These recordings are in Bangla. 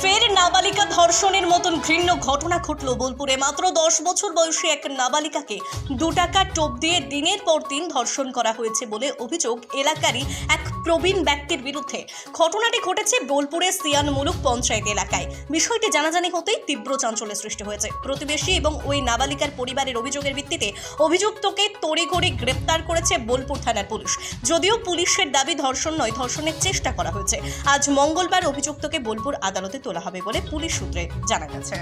ফের নাবালিকা ধর্ষণের মতন ঘৃণ্য ঘটনা ঘটল বোলপুরে। মাত্র দশ বছর বয়সী এক নাবালিকাকে দু টাকা টোপ দিয়ে দিনের পর দিন ধর্ষণ করা হয়েছে বলে অভিযোগ এলাকারই এক প্রবীণ ব্যক্তির বিরুদ্ধে। ঘটনাটি ঘটেছে বোলপুরের সিয়ানমূলক পঞ্চায়েত এলাকায়। বিষয়টি জানাজানি হতেই তীব্র চাঞ্চল্যের সৃষ্টি হয়েছে। প্রতিবেশী এবং ওই নাবালিকার পরিবারের অভিযোগের ভিত্তিতে অভিযুক্তকে তড়িঘড়ি গ্রেপ্তার করেছে বোলপুর থানার পুলিশ। যদিও পুলিশের দাবি ধর্ষণ নয়, ধর্ষণের চেষ্টা করা হয়েছে। আজ মঙ্গলবার অভিযুক্তকে বোলপুর আদালতে তোলা হবে বলে পুলিশ সূত্রে জানা গেছে।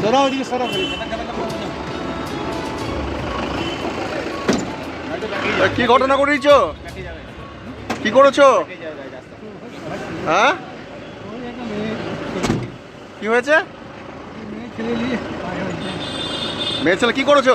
সরাও ওদিকে কি ঘটনা করেছ? কি করেছ? হ্যাঁ? কি হয়েছে? মেয়ে ছেলে কি করেছ?